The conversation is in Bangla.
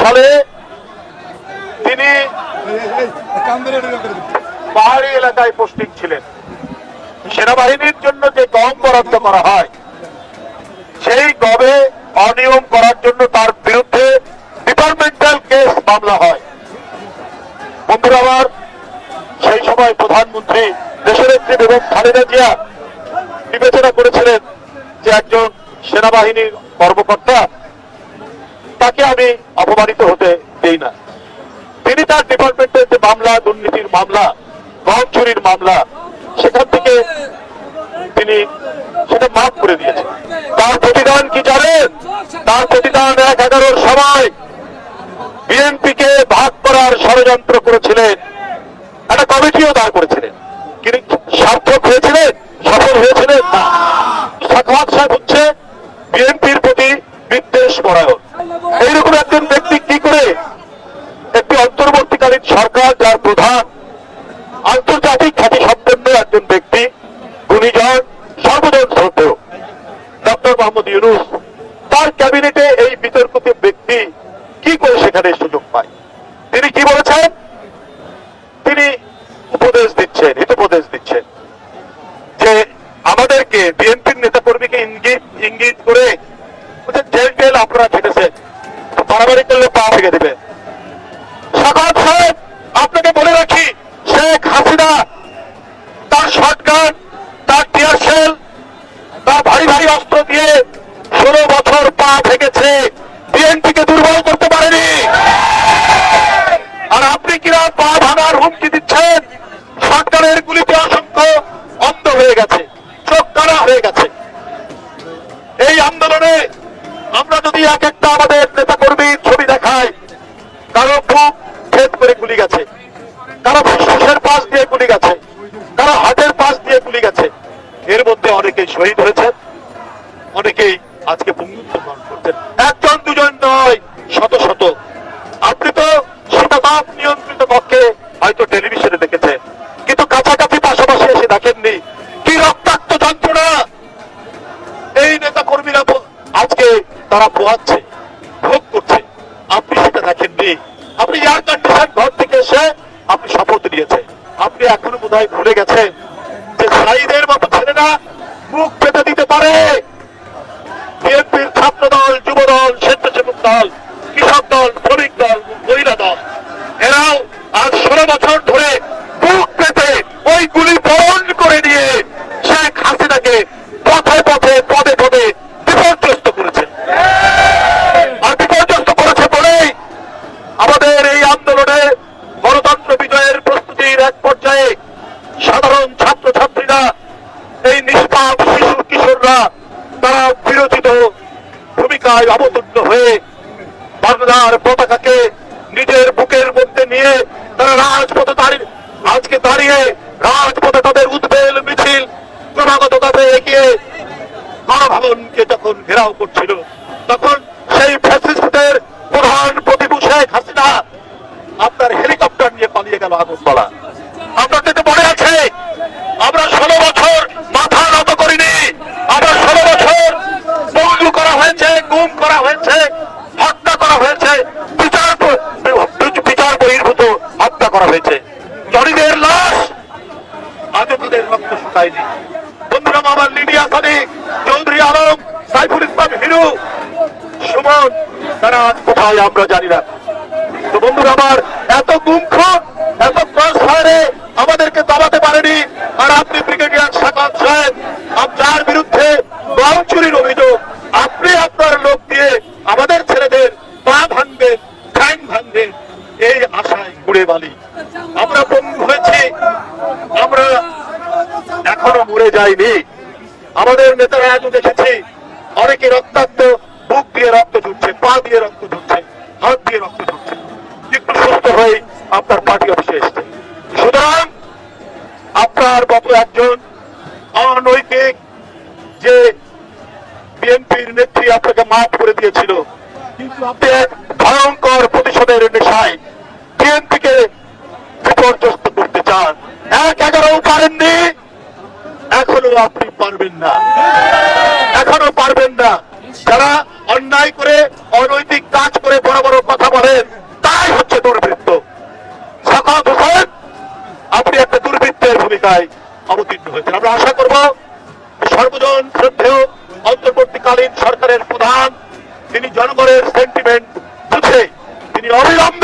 সালে তিনি পাহাড়ি এলাকায় পোস্টিং ছিলেন। সেনাবাহিনীর জন্য যে গম বরাদ্দ করা হয়, সেই গবে অনিয়ম করার জন্য তার বিরুদ্ধে ডিপার্টমেন্টাল কেস মামলা হয়। বন্ধুরা আমার, সেই সময় প্রধানমন্ত্রী দেশনেত্রী বেগম খালেদা জিয়া বিবেচনা করেছিলেন যে একজন সেনাবাহিনীর কর্মকর্তা তাকে আমি অপমানিত হতে দেই না। তিনি তার ডিপার্টমেন্টের যে মামলা, দুর্নীতির মামলা গম চুরির মামলা, সেখান থেকে তিনি সেটা মাফ করে দিয়েছেন। তার প্রতিদান কি জানেন? তার প্রতিদান এক এগারোর সময় বিএনপিকে ভাগ করার ষড়যন্ত্র করেছিলেন। একটা কমিটিও দাঁড় করেছিলেন। তিনি সার্থক হয়েছিলেন? সফল হয়েছিলেন না। সাখাওয়াত সাহেব হচ্ছে বিএনপির প্রতি বিদ্বেষ পরায়ণ এইরকম একজন ব্যক্তি কি করে একটি অন্তর্বর্তীকালীন সরকার যার প্রধান, আন্তর্জাতিক খ্যাতি সম্পন্ন একজন ব্যক্তি, গুণীজন, সর্বজন শ্রদ্ধেয়। ডক্টর মোহাম্মদ ইউনুস, তার ক্যাবিনেটে এই বিতর্কিত ব্যক্তি কি করে সেখানে সুযোগ পায়? তিনি কি বলেছেন? তিনি উপদেশ দিচ্ছেন হিতোপদেশ দিচ্ছেন যে আমাদেরকে বিএনপির নেতা কর্মীকে ইঙ্গিত ইঙ্গিত করে জেল টেল আপনারা খেটেছেন বাড়াবাড়ি করলে পা ভেঙে দিবে সাকাত সাহেব আপনাকে বলে রাখি, শেখ হাসিনা, তার শটগান তার টিয়ার শেল তার ভারী ভারী অস্ত্র দিয়ে ষোলো বছর পা ভেঙেছে বিএনপিকে দুর্বল করতে পারেনি। আর আপনি কিনা পা ভাঙার হুমকি দিচ্ছেন? সরকারের গুলিতে অসংখ্য অন্ধ হয়ে গেছে, চোখ কানা হয়ে গেছে। এই আন্দোলনে আমরা যদি এক একটা আমাদের নেতা কর্মীর ছবি দেখাই, কারও গেছে কারও ফুসফুসের পাশ দিয়ে গুলি গেছে। কারও হাতের পাশ দিয়ে গুলি গেছে। এর মধ্যে অনেকেই শহীদ হয়েছেন, অনেকেই আজকে বন্ধুত্ব বরণ করছেন। একজন দুজন নয়, শত শত। আপনি তো শীতাতাপ নিয়ন্ত্রিত কক্ষে হয়তো টেলিভিশনে দেখেছেন, কিন্তু কাছাকাছি পাশাপাশি এসে দেখেননি। কি রক্তাক্ত যন্ত্রণা! এই নেতা কর্মীরা আজকে তারা পোহাচ্ছে ভোগ করছে। আপনি সেটা দেখেননি। আপনি এয়ার কন্ডিশন ঘর থেকে এসে আপনি শপথ নিয়েছেন আপনি এখনও বোধহয় ভুলে গেছেন যে সাইদের মতো ছেলেরা মুখ হয়ে বাংলার পতাকাকে নিজের বুকের মধ্যে নিয়ে তারা রাজপথে দাঁড়িয়ে আজকে দাঁড়িয়ে রাজপথে তাদের উদ্বেল মিছিল ক্রমাগত তাদের এগিয়ে গণভবনকে যখন ঘেরাও করছিল, তখন সেই ফ্যাসিস্টদের প্রধান প্রতিভূ শেখ হাসিনা আপনার হেলিকপ্টার নিয়ে পালিয়ে গেল আগরতলা আপনাদের তো মনে আছে আমরা ষোলো বছর মাথা নত করিনি আমরা ষোলো বছর বন্ধু করা হয়েছে গুম করা হয়েছে হত্যা করা হয়েছে বিচার ব- বিচার বহির্ভূত হত্যা করা হয়েছে জড়িদের লাশ আজও তাদের শুকায়নি বন্ধুরা আমার লিবিয়া সাদিক চৌধুরী আলম, সাইফুল ইসলাম, হিরু, সুমন, তারা আজ কোথায় আমরা জানি না। তো বন্ধুরা, আমার এত গুমখুন এত ক্রস ফায়ারে আমাদেরকে দাবাতে পারেনি, আর আপনি ব্রিগেডিয়ার সাকাত সাহেব, আপনার বিরুদ্ধে গম চুরির অভিযোগ, আপনি আপনার লোক দিয়ে আমাদের ছেলেদের পা ভাঙবেন, ঠ্যাং ভাঙবেন, এই আশায় ঘুরে বালি আমরা বন্ধু হয়েছি আমরা এখনও মরে যায়নি। আমাদের নেতারা আজ দেখেছি অনেকে রক্তাক্ত, বুক দিয়ে রক্ত ঝুটছে পা দিয়ে রক্ত ঝুটছে হাত দিয়ে রক্ত ঝুটছে একটু সুস্থ হয়ে আপনার পার্টি অফিসে এসছে। সুতরাং আপনার মতো একজন অনৈতিক যে বিএনপির নেত্রী আপনাকে মাফ করে দিয়েছিল, কিন্তু আপনি এক ভয়ঙ্কর প্রতিশোধের নেশায় বিএনপিকে বিপর্যস্ত করতে চান। এক এগারো পারেননি। এখনও আপনি পারবেন না। এখনও পারবেন না। যারা অন্যায় করে, অনৈতিক কাজ করে বড় বড় কথা করছেন তাই হচ্ছে দুর্বৃত্ত। সাকাত হোসেন, আপনি একটা দুর্বৃত্তের ভূমিকায় অবতীর্ণ হয়েছেন। আমরা আশা করব সর্বজন শ্রদ্ধেয় অন্তর্বর্তীকালীন সরকারের প্রধান, তিনি জনগণের সেন্টিমেন্ট বুঝে, তিনি অবিলম্বে